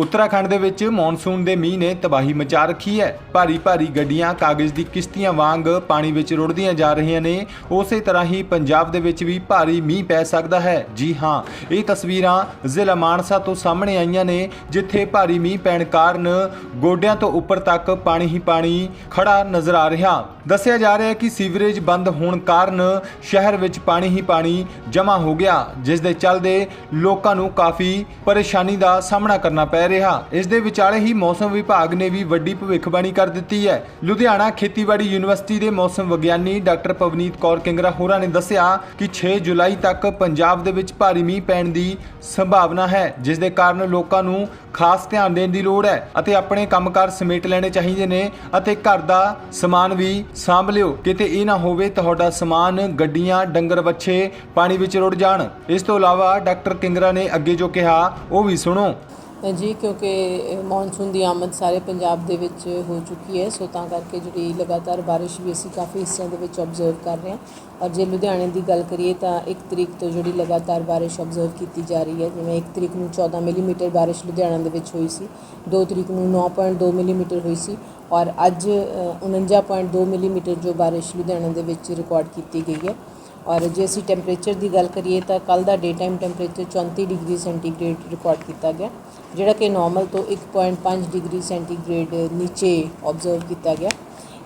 ਉੱਤਰਾਖੰਡ ਦੇ ਵਿੱਚ ਮੌਨਸੂਨ ਦੇ ਮੀਂਹ ਨੇ ਤਬਾਹੀ ਮਚਾ ਰੱਖੀ ਹੈ। ਭਾਰੀ ਭਾਰੀ ਗੱਡੀਆਂ, ਕਾਗਜ਼ ਦੀ ਕਿਸ਼ਤੀਆਂ ਵਾਂਗ ਪਾਣੀ ਵਿੱਚ ਰੁੜਦੀਆਂ ਜਾ ਰਹੀਆਂ ਨੇ। ਉਸੇ ਤਰ੍ਹਾਂ ਹੀ ਪੰਜਾਬ ਦੇ ਵਿੱਚ ਵੀ ਭਾਰੀ ਮੀਂਹ ਪੈ ਸਕਦਾ ਹੈ। ਜੀ ਹਾਂ, ਇਹ ਤਸਵੀਰਾਂ ਜ਼ਿਲ੍ਹਾ ਮਾਨਸਾ ਤੋਂ ਸਾਹਮਣੇ ਆਈਆਂ ਨੇ, ਜਿੱਥੇ ਭਾਰੀ ਮੀਂਹ ਪੈਣ ਕਾਰਨ ਗੋਡਿਆਂ ਤੋਂ ਉੱਪਰ ਤੱਕ ਪਾਣੀ ਹੀ ਪਾਣੀ ਖੜਾ ਨਜ਼ਰ ਆ ਰਿਹਾ। ਦੱਸਿਆ ਜਾ ਰਿਹਾ ਹੈ ਕਿ ਸੀਵਰੇਜ ਬੰਦ ਹੋਣ ਕਾਰਨ ਸ਼ਹਿਰ ਵਿੱਚ ਪਾਣੀ ਹੀ ਪਾਣੀ ਜਮ੍ਹਾਂ ਹੋ ਗਿਆ, ਜਿਸ ਦੇ ਚੱਲਦੇ ਲੋਕਾਂ ਨੂੰ ਕਾਫੀ ਪਰੇਸ਼ਾਨੀ ਦਾ ਸਾਹਮਣਾ ਕਰਨਾ ਪੈ ਰਿਹਾ। ਇਸ ਦੇ ਵਿਚਾਲੇ ਹੀ ਮੌਸਮ ਵਿਭਾਗ ਨੇ ਵੀ ਵੱਡੀ ਭਵਿੱਖਬਾਣੀ ਕਰ ਦਿੱਤੀ ਹੈ। ਲੁਧਿਆਣਾ ਖੇਤੀਬਾੜੀ ਯੂਨੀਵਰਸਿਟੀ ਦੇ ਮੌਸਮ ਵਿਗਿਆਨੀ ਡਾਕਟਰ ਪਵਨੀਤ ਕੌਰ ਕਿੰਗਰਾ ਹੋਰਾਂ ਨੇ ਦੱਸਿਆ ਕਿ 6 ਜੁਲਾਈ ਤੱਕ ਪੰਜਾਬ ਦੇ ਵਿੱਚ ਭਾਰੀ ਮੀਂਹ ਪੈਣ ਦੀ ਸੰਭਾਵਨਾ ਹੈ, ਜਿਸ ਦੇ ਕਾਰਨ ਲੋਕਾਂ ਨੂੰ ਖਾਸ ਧਿਆਨ ਦੇਣ ਦੀ ਲੋੜ ਹੈ ਅਤੇ ਆਪਣੇ ਕੰਮਕਾਰ ਸਮੇਟ ਲੈਣੇ ਚਾਹੀਦੇ ਨੇ ਅਤੇ ਘਰ ਦਾ ਸਮਾਨ ਵੀ ਸਾਂਭ ਲਿਓ। ਕਿਤੇ ਇਹ ਨਾ ਹੋਵੇ ਤੁਹਾਡਾ ਸਮਾਨ, ਗੱਡੀਆਂ, ਡੰਗਰ ਵੱਛੇ ਪਾਣੀ ਵਿੱਚ ਰੁੜ ਜਾਣ। ਇਸ ਤੋਂ ਇਲਾਵਾ ਡਾਕਟਰ ਕਿੰਗਰਾ ਨੇ ਅੱਗੇ ਜੋ ਕਿਹਾ, ਉਹ ਵੀ ਸੁਣੋ। ਜੀ ਕਿਉਂਕਿ ਮੌਨਸੂਨ ਦੀ ਆਮਦ ਸਾਰੇ ਪੰਜਾਬ ਦੇ ਵਿੱਚ ਹੋ ਚੁੱਕੀ ਹੈ ਸੋ ਤਾਂ ਕਰਕੇ ਜਿਹੜੀ ਲਗਾਤਾਰ ਬਾਰਿਸ਼ ਵੀ ਅਸੀਂ ਕਾਫੀ ਹਿੱਸਿਆਂ ਦੇ ਵਿੱਚ ਆਬਜ਼ਰਵ ਕਰ ਰਹੇ ਹਾਂ। ਔਰ ਜੇ ਲੁਧਿਆਣੇ ਦੀ ਗੱਲ ਕਰੀਏ ਤਾਂ 1 ਤਰੀਕ ਤੋਂ ਜਿਹੜੀ ਲਗਾਤਾਰ ਬਾਰਿਸ਼ ਆਬਜ਼ਰਵ ਕੀਤੀ ਜਾ ਰਹੀ ਹੈ ਜਿਵੇਂ 1 ਤਰੀਕ ਨੂੰ 14 ਮਿਲੀਮੀਟਰ ਬਾਰਿਸ਼ ਲੁਧਿਆਣਾ ਦੇ ਵਿੱਚ ਹੋਈ ਸੀ 2 ਤਰੀਕ ਨੂੰ 9.2 ਮਿਲੀਮੀਟਰ ਹੋਈ ਸੀ ਔਰ ਅੱਜ ਅ, 49.2 ਮਿਲੀਮੀਟਰ ਜੋ ਬਾਰਿਸ਼ ਲੁਧਿਆਣਾ ਦੇ ਵਿੱਚ ਰਿਕਾਰਡ ਕੀਤੀ ਗਈ ਹੈ। ਔਰ ਜੇ ਅਸੀਂ ਟੈਂਪਰੇਚਰ ਦੀ ਗੱਲ ਕਰੀਏ ਤਾਂ ਕੱਲ ਦਾ day time temperature 34 degree centigrade record ਕੀਤਾ ਗਿਆ, ਜਿਹੜਾ ਕਿ ਨਾਰਮਲ ਤੋਂ 1.5 ਡਿਗਰੀ ਸੈਂਟੀਗ੍ਰੇਡ ਨੀਚੇ ਆਬਜ਼ਰਵ ਕੀਤਾ ਗਿਆ।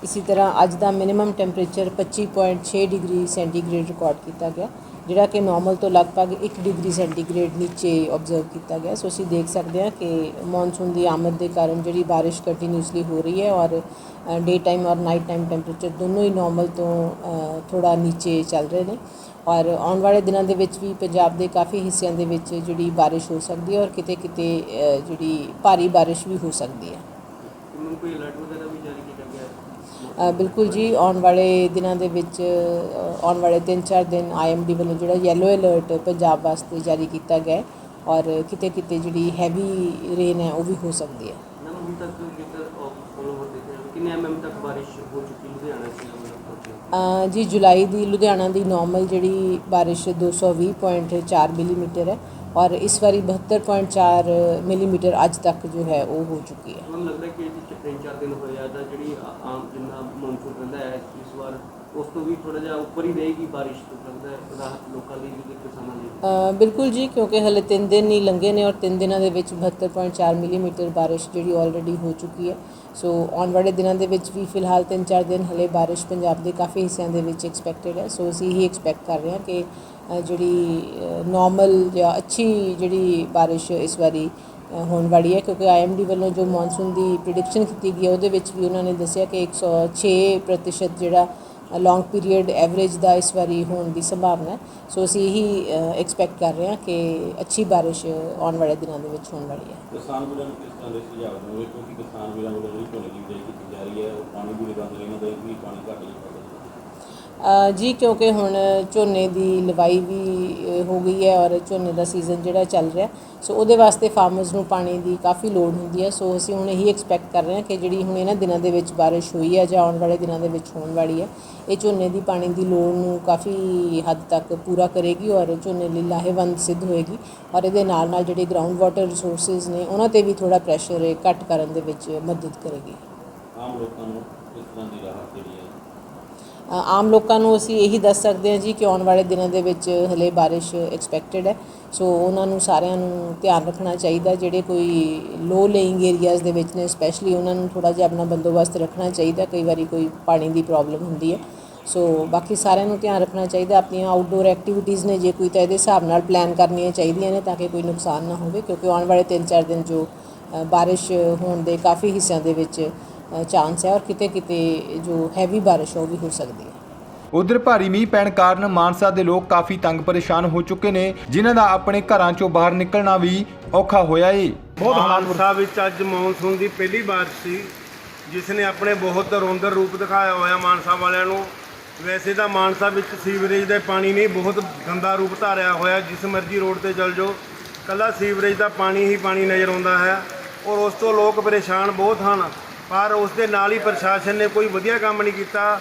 ਇਸੇ ਤਰ੍ਹਾਂ ਅੱਜ ਦਾ minimum temperature 25.6 degree centigrade record ਕੀਤਾ ਗਿਆ। ਜਿਹੜਾ ਕਿ ਨਾਰਮਲ ਤੋਂ ਲਗਭਗ 1 ਡਿਗਰੀ ਸੈਂਟੀਗ੍ਰੇਡ ਨੀਚੇ ਆਬਜ਼ਰਵ ਕੀਤਾ ਗਿਆ। ਸੋ ਅਸੀਂ ਦੇਖ ਸਕਦੇ ਹਾਂ ਕਿ ਮੌਨਸੂਨ ਦੀ ਆਮਦ ਦੇ ਕਾਰਨ ਜਿਹੜੀ ਬਾਰਿਸ਼ ਕੰਟੀਨਿਊਸਲੀ ਹੋ ਰਹੀ ਹੈ ਔਰ ਡੇ ਟਾਈਮ ਔਰ ਨਾਈਟ ਟਾਈਮ ਟੈਂਪਰੇਚਰ ਦੋਨੋਂ ਹੀ ਨਾਰਮਲ ਤੋਂ ਥੋੜਾ ਨੀਚੇ ਚੱਲ ਰਹੇ ਨੇ। ਔਰ ਆਉਣ ਵਾਲੇ ਦਿਨਾਂ ਦੇ ਵਿੱਚ ਵੀ ਪੰਜਾਬ ਦੇ ਕਾਫੀ ਹਿੱਸਿਆਂ ਦੇ ਵਿੱਚ ਜਿਹੜੀ ਬਾਰਿਸ਼ ਹੋ ਸਕਦੀ ਹੈ ਔਰ ਕਿਤੇ ਕਿਤੇ ਜਿਹੜੀ ਭਾਰੀ ਬਾਰਿਸ਼ ਵੀ ਹੋ ਸਕਦੀ ਹੈ। ਕੋਈ ਅਲਰਟ ਵਗੈਰਾ ਵੀ ਬਿਲਕੁਲ ਜੀ ਆਉਣ ਵਾਲੇ ਦਿਨਾਂ ਦੇ ਵਿੱਚ ਆਉਣ ਵਾਲੇ 3-4 ਦਿਨ ਆਈਐਮਡੀ ਵੱਲੋਂ ਜਿਹੜਾ ਯੈਲੋ ਅਲਰਟ ਪੰਜਾਬ ਵਾਸਤੇ ਜਾਰੀ ਕੀਤਾ ਗਿਆ ਔਰ ਕਿਤੇ ਕਿਤੇ ਜਿਹੜੀ ਹੈਵੀ ਰੇਨ ਹੈ ਉਹ ਵੀ ਹੋ ਸਕਦੀ ਹੈ। ਨਾ ਹੁਣ ਤੱਕ ਜੇਕਰ ਫੋਲੋ ਹੋ ਦੇਖਿਆ ਜਾਵੇ, ਕਿੰਨੇ ਐਮਐਮ ਤੱਕ ਬਾਰਿਸ਼ ਹੋ ਚੁੱਕੀ ਲੁਧਿਆਣਾ ਚ ਮਤਲਬ ਪਹੁੰਚੀ ਅ, ਜੀ ਜੁਲਾਈ ਦੀ ਲੁਧਿਆਣਾ ਦੀ ਨਾਰਮਲ ਜਿਹੜੀ ਬਾਰਿਸ਼ 220.4 ਮਿਲੀਮੀਟਰ ਹੈ ਔਰ ਇਸ ਵਾਰੀ 72.4 ਮਿਲੀਮੀਟਰ ਅੱਜ ਤੱਕ ਜੋ ਹੈ ਉਹ ਹੋ ਚੁੱਕੀ ਹੈ। ਤੁਹਾਨੂੰ ਲੱਗਦਾ ਕਿ ਤਿੰਨ ਚਾਰ ਦਿਨ ਹੋਏ ਆ ਤਾਂ ਜਿਹੜੀ ਆਮ ਜਿੰਨਾ ਮੌਨਸੂਨ ਰਹਿੰਦਾ ਹੈ ਇਸ ਵਾਰ ਉਸ ਤੋਂ ਵੀ ਥੋੜਾ ਜਿਹਾ ਉੱਪਰ ਹੀ ਰਹੇਗੀ ਬਾਰਿਸ਼ ਤੋਂ ਲੱਗਦਾ ਹੈ ਰਾਹਤ ਲੋਕਾਂ ਲਈ ਵੀ ਕਿਸਾਨਾਂ ਲਈ? ਬਿਲਕੁਲ ਜੀ ਕਿਉਂਕਿ ਹਲੇ 3 ਦਿਨ ਹੀ ਲੰਘੇ ਨੇ ਔਰ 3 ਦਿਨਾਂ ਦੇ ਵਿੱਚ 72.4 ਮਿਲੀਮੀਟਰ ਬਾਰਿਸ਼ ਜਿਹੜੀ ਆਲਰੇਡੀ ਹੋ ਚੁੱਕੀ ਹੈ। ਸੋ ਆਉਣ ਵਾਲੇ ਦਿਨਾਂ ਦੇ ਵਿੱਚ ਵੀ ਫਿਲਹਾਲ 3-4 ਦਿਨ ਹਲੇ ਬਾਰਿਸ਼ ਪੰਜਾਬ ਦੇ ਕਾਫੀ ਹਿੱਸਿਆਂ ਦੇ ਵਿੱਚ ਐਕਸਪੈਕਟਡ ਹੈ। ਸੋ ਅਸੀਂ ਹੀ ਐਕਸਪੈਕਟ ਕਰ ਰਹੇ ਹਾਂ ਕਿ ਜਿਹੜੀ ਨਾਰਮਲ ਜਾਂ ਅੱਛੀ ਜਿਹੜੀ ਬਾਰਿਸ਼ ਇਸ ਵਾਰੀ ਹੋਣ ਵਾਲੀ ਹੈ, ਕਿਉਂਕਿ ਆਈਐਮਡੀ ਵੱਲੋਂ ਜੋ ਮੌਨਸੂਨ ਦੀ ਪ੍ਰਿਡਿਕਸ਼ਨ ਕੀਤੀ ਗਈ ਹੈ, ਉਹਦੇ ਵਿੱਚ ਵੀ ਉਹਨਾਂ ਨੇ ਦੱਸਿਆ ਕਿ 106% ਪ੍ਰਤੀਸ਼ਤ ਜਿਹੜਾ ਲੌਂਗ ਪੀਰੀਅਡ ਐਵਰੇਜ ਦਾ ਇਸ ਵਾਰੀ ਹੋਣ ਦੀ ਸੰਭਾਵਨਾ ਹੈ। ਸੋ ਅਸੀਂ ਇਹੀ ਐਕਸਪੈਕਟ ਕਰ ਰਹੇ ਹਾਂ ਕਿ ਅੱਛੀ ਬਾਰਿਸ਼ ਆਉਣ ਵਾਲੇ ਦਿਨਾਂ ਦੇ ਵਿੱਚ ਹੋਣ ਵਾਲੀ ਹੈ। ਕਿਸਾਨ ਵੀਰਾਂ ਨੂੰ ਕਿਸ ਤਰ੍ਹਾਂ ਦੇ ਸੁਝਾਅ ਦੇਣਗੇ ਕਿਉਂਕਿ ਕਿਸਾਨ ਵੀਰਾਂ ਵੱਲੋਂ ਜਿਹੜੀ ਝੋਨੇ ਦੀ ਬਿਜਾਈ ਕੀਤੀ ਜਾ ਰਹੀ ਹੈ, ਉਹ ਪਾਣੀ ਵੀ ਲਗਾਉਂਦੇ ਇਹਨਾਂ ਦਾ ਵੀ ਪਾਣੀ ਘੱਟ ਹੀ ਜੀ, ਕਿਉਂਕਿ ਹੁਣ ਝੋਨੇ ਦੀ ਲਵਾਈ ਵੀ ਹੋ ਗਈ ਹੈ ਔਰ ਝੋਨੇ ਦਾ ਸੀਜ਼ਨ ਜਿਹੜਾ ਚੱਲ ਰਿਹਾ, ਸੋ ਉਹਦੇ ਵਾਸਤੇ ਫਾਰਮਰਸ ਨੂੰ ਪਾਣੀ ਦੀ ਕਾਫੀ ਲੋੜ ਹੁੰਦੀ ਹੈ। ਸੋ ਅਸੀਂ ਹੁਣ ਇਹੀ ਐਕਸਪੈਕਟ ਕਰ ਰਹੇ ਹਾਂ ਕਿ ਜਿਹੜੀ ਹੁਣ ਇਹਨਾਂ ਦਿਨਾਂ ਦੇ ਵਿੱਚ ਬਾਰਿਸ਼ ਹੋਈ ਹੈ ਜਾਂ ਆਉਣ ਵਾਲੇ ਦਿਨਾਂ ਦੇ ਵਿੱਚ ਹੋਣ ਵਾਲੀ ਹੈ, ਇਹ ਝੋਨੇ ਦੀ ਪਾਣੀ ਦੀ ਲੋੜ ਨੂੰ ਕਾਫੀ ਹੱਦ ਤੱਕ ਪੂਰਾ ਕਰੇਗੀ ਔਰ ਝੋਨੇ ਲਈ ਲਾਹੇਵੰਦ ਸਿੱਧ ਹੋਏਗੀ ਔਰ ਇਹਦੇ ਨਾਲ ਨਾਲ ਜਿਹੜੇ ਗਰਾਊਂਡ ਵਾਟਰ ਰਿਸੋਰਸਸ ਨੇ, ਉਹਨਾਂ ਤੇ ਵੀ ਥੋੜਾ ਪ੍ਰੈਸ਼ਰ ਘੱਟ ਕਰਨ ਦੇ ਵਿੱਚ ਮਦਦ ਕਰੇਗੀ। ਆਮ ਲੋਕਾਂ ਨੂੰ ਕਿਸ ਤਰ੍ਹਾਂ ਦੀ ਰਾਹਤ ਜਿਹੜੀ ਹੈ। ਆਮ ਲੋਕਾਂ ਨੂੰ ਅਸੀਂ ਇਹੀ ਦੱਸ ਸਕਦੇ ਹਾਂ ਜੀ ਕਿ ਆਉਣ ਵਾਲੇ ਦਿਨਾਂ ਦੇ ਵਿੱਚ ਹਲੇ ਬਾਰਿਸ਼ ਐਕਸਪੈਕਟਡ ਹੈ। ਸੋ ਉਹਨਾਂ ਨੂੰ ਸਾਰਿਆਂ ਨੂੰ ਧਿਆਨ ਰੱਖਣਾ ਚਾਹੀਦਾ, ਜਿਹੜੇ ਕੋਈ ਲੋ ਲੇਇੰਗ ਏਰੀਆਜ਼ ਦੇ ਵਿੱਚ ਨੇ ਸਪੈਸ਼ਲੀ ਉਹਨਾਂ ਨੂੰ ਥੋੜਾ ਜਿਹਾ ਆਪਣਾ ਬੰਦੋਬਸਤ ਰੱਖਣਾ ਚਾਹੀਦਾ, ਕਈ ਵਾਰੀ ਕੋਈ ਪਾਣੀ ਦੀ ਪ੍ਰੋਬਲਮ ਹੁੰਦੀ ਹੈ। ਸੋ ਬਾਕੀ ਸਾਰਿਆਂ ਨੂੰ ਧਿਆਨ ਰੱਖਣਾ ਚਾਹੀਦਾ, ਆਪਣੀਆਂ ਆਊਟਡੋਰ ਐਕਟੀਵਿਟੀਜ਼ ਨੇ, ਜੇ ਕੋਈ ਤਾਂ ਇਹਦੇ ਹਿਸਾਬ ਨਾਲ ਪਲਾਨ ਕਰਨੀਆਂ ਚਾਹੀਦੀਆਂ ਨੇ ਤਾਂ ਕਿ ਕੋਈ ਨੁਕਸਾਨ ਨਾ ਹੋਵੇ, ਕਿਉਂਕਿ ਆਉਣ ਵਾਲੇ 3-4 ਦਿਨ ਜੋ ਬਾਰਿਸ਼ ਹੋਣ ਦੇ ਕਾਫੀ ਹਿੱਸਿਆਂ ਦੇ ਵਿੱਚ ਚਾਂਸ ਹੈ ਔਰ ਕਿਤੇ ਕਿਤੇ ਜੋ ਹੈਵੀ ਬਾਰਿਸ਼ ਹੈ ਉਹ ਵੀ ਹੋ ਸਕਦੀ ਹੈ। ਉਧਰ ਭਾਰੀ ਮੀਂਹ ਪੈਣ ਕਾਰਨ ਮਾਨਸਾ ਦੇ ਲੋਕ ਕਾਫੀ ਤੰਗ ਪਰੇਸ਼ਾਨ ਹੋ ਚੁੱਕੇ ਨੇ ਜਿਨ੍ਹਾਂ ਦਾ ਆਪਣੇ ਘਰਾਂ ਚੋਂ ਬਾਹਰ ਨਿਕਲਣਾ ਵੀ ਔਖਾ ਹੋਇਆ ਏ। ਬਹੁਤ ਹਾਦਸਾ ਵਿੱਚ ਅੱਜ ਮੌਨਸੂਨ ਦੀ ਪਹਿਲੀ ਬਾਰਿਸ਼ ਸੀ ਜਿਸ ਨੇ ਆਪਣੇ ਬਹੁਤ ਰੌੰਦਰ ਰੂਪ ਦਿਖਾਇਆ ਹੋਇਆ ਮਾਨਸਾ ਵਾਲਿਆਂ ਨੂੰ। ਵੈਸੇ ਤਾਂ ਮਾਨਸਾ ਵਿੱਚ ਸੀਵਰੇਜ ਦਾ ਪਾਣੀ ਨਹੀਂ ਬਹੁਤ ਗੰਦਾ ਰੂਪ ਧਾਰਿਆ ਹੋਇਆ ਜਿਸ ਮਰਜ਼ੀ ਰੋਡ ਤੇ ਚਲ ਜਾਓ। ਕੱਲਾ ਸੀਵਰੇਜ ਦਾ ਪਾਣੀ ਹੀ ਪਾਣੀ ਨਜ਼ਰ ਆਉਂਦਾ ਹੈ ਔਰ ਉਸ ਤੋਂ ਲੋਕ ਪਰੇਸ਼ਾਨ ਬਹੁਤ ਹਨ। ਪਰ ਉਸ ਦੇ ਨਾਲ ਹੀ ਪ੍ਰਸ਼ਾਸਨ ਨੇ ਕੋਈ ਵਧੀਆ ਕੰਮ ਨਹੀਂ ਕੀਤਾ।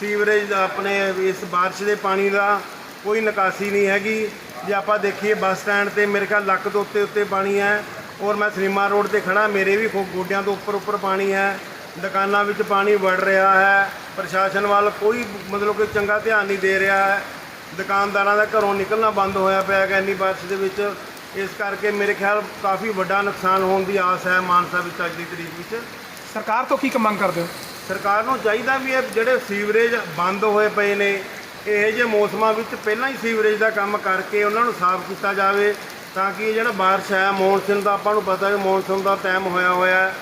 ਸੀਵਰੇਜ ਆਪਣੇ ਇਸ ਬਾਰਿਸ਼ ਦੇ ਪਾਣੀ ਦਾ ਕੋਈ ਨਿਕਾਸੀ ਨਹੀਂ ਹੈਗੀ। ਜੇ ਆਪਾਂ ਦੇਖੀਏ ਬੱਸ ਸਟੈਂਡ ਤੇ ਮੇਰੇ ਖਿਆਲ ਲੱਕ ਤੋਂ ਉੱਤੇ ਉੱਤੇ ਪਾਣੀ ਹੈ ਔਰ ਮੈਂ ਸਿਨੇਮਾ ਰੋਡ ਤੇ ਖੜਾ ਮੇਰੇ ਵੀ ਗੋਡਿਆਂ ਤੋਂ ਉੱਪਰ ਉੱਪਰ ਪਾਣੀ ਹੈ। ਦੁਕਾਨਾਂ ਵਿੱਚ ਪਾਣੀ ਵੜ ਰਿਹਾ ਹੈ। ਪ੍ਰਸ਼ਾਸਨ ਵੱਲ ਕੋਈ ਮਤਲਬ ਕਿ ਚੰਗਾ ਧਿਆਨ ਨਹੀਂ ਦੇ ਰਿਹਾ ਹੈ। ਦੁਕਾਨਦਾਰਾਂ ਦਾ ਘਰੋਂ ਨਿਕਲਣਾ ਬੰਦ ਹੋਇਆ ਪਿਆ ਹੈਗਾ ਇੰਨੀ ਬਾਰਿਸ਼ ਦੇ ਵਿੱਚ। ਇਸ ਕਰਕੇ ਮੇਰੇ ਖਿਆਲ ਕਾਫੀ ਵੱਡਾ ਨੁਕਸਾਨ ਹੋਣ ਦੀ ਆਸ ਹੈ ਮਾਨਸਾ ਵਿੱਚ ਅੱਜ ਦੀ ਤਰੀਕ ਵਿੱਚ। ਸਰਕਾਰ ਤੋਂ ਕੀ ਕੁ ਮੰਗ ਕਰਦੇ ਹੋ? ਸਰਕਾਰ ਨੂੰ ਚਾਹੀਦਾ ਵੀ ਇਹ ਜਿਹੜੇ ਸੀਵਰੇਜ ਬੰਦ ਹੋਏ ਪਏ ਨੇ, ਇਹੋ ਜਿਹੇ ਮੌਸਮਾਂ ਵਿੱਚ ਪਹਿਲਾਂ ਹੀ ਸੀਵਰੇਜ ਦਾ ਕੰਮ ਕਰਕੇ ਉਹਨਾਂ ਨੂੰ ਸਾਫ਼ ਕੀਤਾ ਜਾਵੇ ਤਾਂ ਕਿ ਜਿਹੜਾ ਬਾਰਿਸ਼ ਹੈ, ਮੌਨਸੂਨ ਦਾ ਆਪਾਂ ਨੂੰ ਪਤਾ ਹੈ ਮੌਨਸੂਨ ਦਾ ਟਾਈਮ ਹੋਇਆ ਹੋਇਆ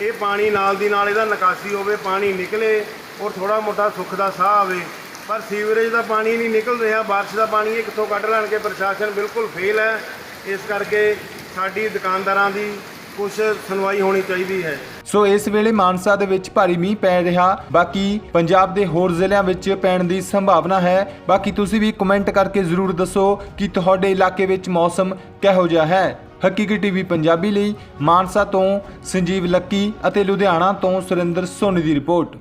ਇਹ ਪਾਣੀ ਨਾਲ ਦੀ ਨਾਲ ਇਹਦਾ ਨਿਕਾਸੀ ਹੋਵੇ, ਪਾਣੀ ਨਿਕਲੇ ਔਰ ਥੋੜਾ ਮੋਟਾ ਸੁੱਖ ਦਾ ਸਾਹ ਆਵੇ। ਪਰ ਸੀਵਰੇਜ ਦਾ ਪਾਣੀ ਨਹੀਂ ਨਿਕਲ ਰਿਹਾ, ਬਾਰਿਸ਼ ਦਾ ਪਾਣੀ ਇਹ ਕਿੱਥੋਂ ਕੱਢ ਲੈਣਗੇ? ਪ੍ਰਸ਼ਾਸਨ ਬਿਲਕੁਲ ਫੇਲ ਹੈ। ਇਸ ਕਰਕੇ ਸਾਡੀ ਦੁਕਾਨਦਾਰਾਂ ਦੀ ਕੁਝ ਸੁਣਵਾਈ ਹੋਣੀ ਚਾਹੀਦੀ ਹੈ। ਸੋ ਇਸ ਵੇਲੇ ਮਾਨਸਾ ਦੇ ਵਿੱਚ ਭਾਰੀ ਮੀਂਹ ਪੈ ਰਿਹਾ। ਬਾਕੀ ਪੰਜਾਬ ਦੇ ਹੋਰ ਜ਼ਿਲ੍ਹਿਆਂ ਵਿੱਚ ਪੈਣ ਦੀ ਸੰਭਾਵਨਾ ਹੈ। ਬਾਕੀ ਤੁਸੀਂ ਵੀ ਕਮੈਂਟ ਕਰਕੇ ਜ਼ਰੂਰ ਦੱਸੋ ਕਿ ਤੁਹਾਡੇ ਇਲਾਕੇ ਵਿੱਚ ਮੌਸਮ ਕਿਹੋ ਜਿਹਾ ਹੈ। ਹਕੀਕੀ ਟੀਵੀ ਪੰਜਾਬੀ ਲਈ ਮਾਨਸਾ ਤੋਂ ਸੰਜੀਵ ਲੱਕੀ ਅਤੇ ਲੁਧਿਆਣਾ ਤੋਂ ਸੁਰਿੰਦਰ ਸੋਨੀ ਦੀ ਰਿਪੋਰਟ।